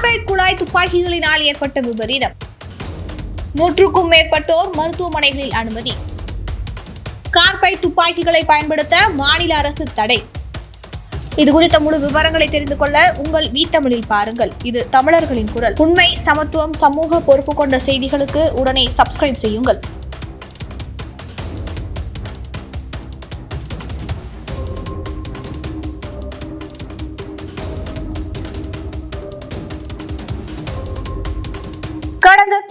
Carbide குழாய் துப்பாக்கிகளினால் ஏற்பட்ட விபரீதம். நூற்றுக்கும் மேற்பட்டோர் மருத்துவமனைகளில் அனுமதி. கார்பைட் துப்பாக்கிகளை பயன்படுத்த மாநில அரசு தடை. இது குறித்த முழு விவரங்களை தெரிந்து கொள்ள உங்கள் வீட்டமிழில் பாருங்கள். இது தமிழர்களின் குரல். உண்மை சமத்துவம் சமூக பொறுப்பு கொண்ட செய்திகளுக்கு உடனே சப்ஸ்கிரைப் செய்யுங்கள்.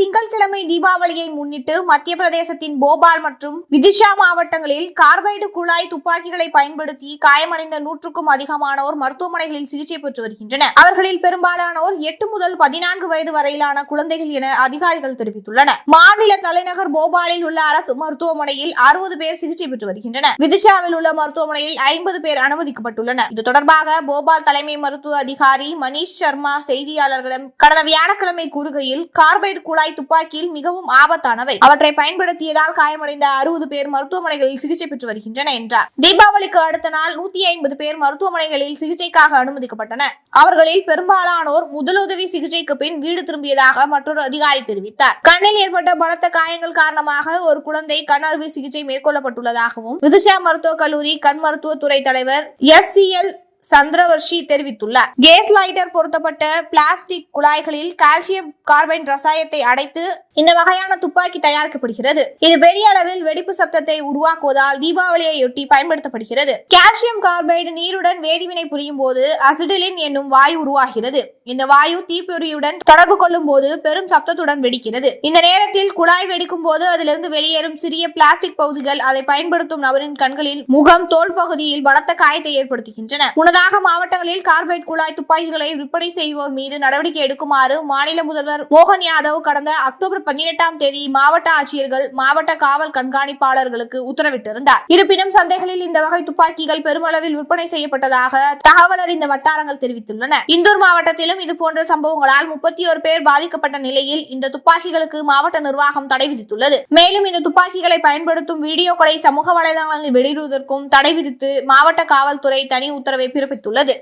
கடந்த திங்கட்கிழமை தீபாவளியை முன்னிட்டு மத்திய பிரதேசத்தின் போபால் மற்றும் விதிஷா மாவட்டங்களில் கார்பைடு குழாய் துப்பாக்கிகளை பயன்படுத்தி காயமடைந்த நூற்றுக்கும் அதிகமானோர் மருத்துவமனைகளில் சிகிச்சை பெற்று வருகின்றனர். அவர்களில் பெரும்பாலானோர் எட்டு முதல் பதினான்கு வயது வரையிலான குழந்தைகள் என அதிகாரிகள் தெரிவித்துள்ளனர். மாநில தலைநகர் போபாலில் உள்ள அரசு மருத்துவமனையில் அறுபது பேர் சிகிச்சை பெற்று வருகின்றனர். விதிஷாவில் உள்ள மருத்துவமனையில் ஐம்பது பேர் அனுமதிக்கப்பட்டுள்ளனர். இது தொடர்பாக போபால் தலைமை மருத்துவ அதிகாரி மணீஷ் சர்மா செய்தியாளர்களிடம் கடந்த வியாழக்கிழமை கூறுகையில் கார்பைடு குழாய் துப்பாக்கி துப்பாக்கியில் மிகவும் ஆபத்தானவை. அவற்றை பயன்படுத்தியதால் காயமடைந்த அறுபது பேர் மருத்துவமனைகளில் சிகிச்சை பெற்று வருகின்றன என்றார். தீபாவளிக்கு அடுத்த நாள் நூத்தி ஐம்பது பேர் மருத்துவமனைகளில் சிகிச்சைக்காக அனுமதிக்கப்பட்டனர் அவர்களில் பெரும்பாலானோர் முதலுதவி சிகிச்சைக்கு பின் வீடு திரும்பியதாக மற்றொரு அதிகாரி தெரிவித்தார். கண்ணில் ஏற்பட்ட பலத்த காயங்கள் காரணமாக ஒரு குழந்தை கண் அறுவை சிகிச்சை மேற்கொள்ளப்பட்டுள்ளதாகவும் விதுஷா மருத்துவக் கல்லூரி கண் மருத்துவத்துறை தலைவர் எஸ் சி எல் சந்திரவர்ஷி தெரிவித்துள்ளார். கேஸ் லைட்டர் பொருத்தப்பட்ட பிளாஸ்டிக் குழாய்களில் கால்சியம் கார்பன் ரசாயத்தை அடைத்து இந்த வகையான துப்பாக்கி தயாரிக்கப்படுகிறது. இது பெரிய அளவில் வெடிப்பு சப்தத்தை உருவாக்குவதால் தீபாவளியையொட்டி பயன்படுத்தப்படுகிறது. கால்சியம் கார்பைடு நீருடன் வேதிவினை புரியும் போது அசிடிலின் என்னும் வாயு உருவாகிறது. இந்த வாயு தீப்பொறியுடன் தொடர்பு கொள்ளும் போது பெரும் சப்தத்துடன் வெடிக்கிறது. இந்த நேரத்தில் குழாய் வெடிக்கும் போது அதிலிருந்து வெளியேறும் சிறிய பிளாஸ்டிக் பகுதிகள் அதை பயன்படுத்தும் நபரின் கண்களில் முகம் தோல் பகுதியில் பலத்த காயத்தை ஏற்படுத்துகின்றன. முன்னதாக மாவட்டங்களில் கார்பைட் குழாய் துப்பாக்கிகளை விற்பனை செய்வோர் மீது நடவடிக்கை எடுக்குமாறு மாநில முதல்வர் மோகன் யாதவ் கடந்த அக்டோபர் பதினெட்டாம் தேதி மாவட்ட ஆட்சியர்கள் மாவட்ட காவல் கண்காணிப்பாளர்களுக்கு உத்தரவிட்டிருந்தார். இருப்பினும் சந்தைகளில் இந்த வகை துப்பாக்கிகள் பெருமளவில் விற்பனை செய்யப்பட்டதாக தகவல் அறிந்த வட்டாரங்கள் தெரிவித்துள்ளன. இந்தூர் மாவட்டத்திலும் இதுபோன்ற சம்பவங்களால் முப்பத்தி ஒரு பேர் பாதிக்கப்பட்ட நிலையில் இந்த துப்பாக்கிகளுக்கு மாவட்ட நிர்வாகம் தடை விதித்துள்ளது. மேலும் இந்த துப்பாக்கிகளை பயன்படுத்தும் வீடியோக்களை சமூக வலைதளங்களில் வெளியிடுவதற்கும் தடை விதித்து மாவட்ட காவல்துறை தனி உத்தரவை தெரிவித்துள்ளது